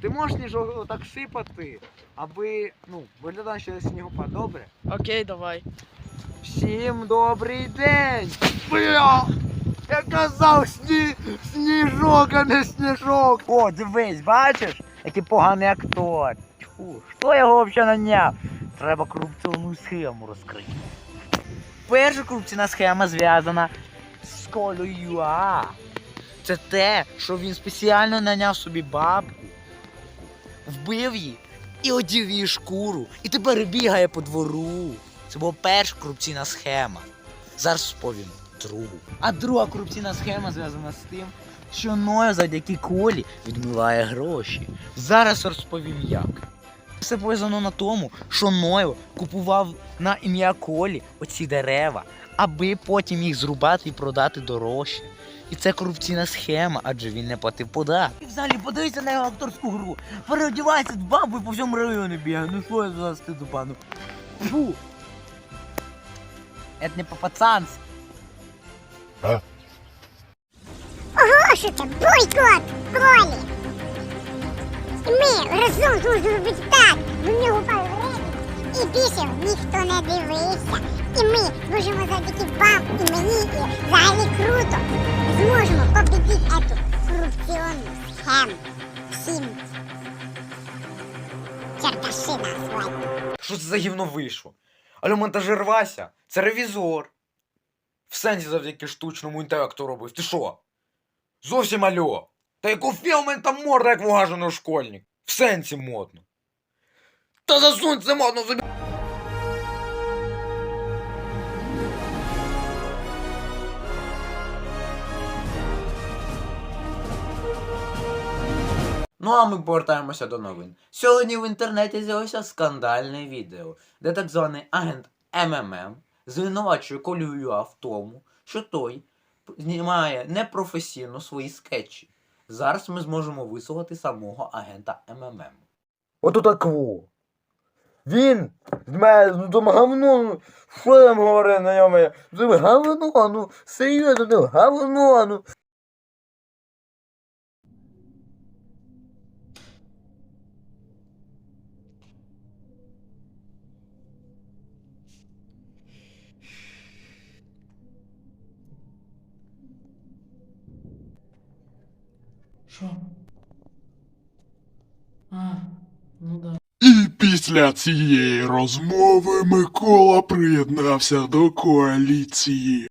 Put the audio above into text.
Ти можеш сніжок отак сипати, аби ну, виглядає що снігопад, добре? Окей, давай. Всім добрий день! Бля! Я казав сні... сніжок, а не сніжок! О, дивись, бачиш? Який поганий актор. Тьфу, хто його взагалі наняв? Треба корупційну схему розкрити. Перша корупційна схема зв'язана з колою ЮА. Це те, що він спеціально наняв собі бабку, вбив її і одів її шкуру, і тепер бігає по двору. Це була перша корупційна схема. Зараз розповім другу. А друга корупційна схема зв'язана з тим, що Ноя завдяки колі відмиває гроші. Зараз розповім як. Все пов'язано на тому, що Нойл купував на ім'я Колі оці дерева, аби потім їх зрубати і продати дорожче. І це корупційна схема, адже він не платив податки. І взагалі подивися на його акторську гру. Переодівається з бабу по всьому району бігає. Ну що я за стиду пану? Фу. Это не по-пацански. Оголошується бойкот Колі. І ми разом зможемо робити так, бо в нього гривень, і більше ніхто не дивився. І ми зможемо завдяки вам і мені, і взагалі круто, зможемо победити эту корупційну схему. Всім чердаши на. Що це за гівно вийшло? Алло, монтажер Вася, це ревізор. В сенсі завдяки штучному інтелекту робив. Ти що? Зовсім альо. Та яку філмен там морда, як вугажений школьник. В сенсі модно. Та засунь це модно собі. Ну а ми повертаємося до новин. Сьогодні в інтернеті з'явилося скандальне відео, де так званий агент МММ звинувачує Колю Юа в тому, що той знімає непрофесійно свої скетчі. Зараз ми зможемо вислухати самого агента МММ. Ото такво. Він з мене ну там говно, що там говорить на ньому? Це говно, ну серйозно, ну говно, ну. Що? А, ну да. І після цієї розмови Микола приєднався до коаліції.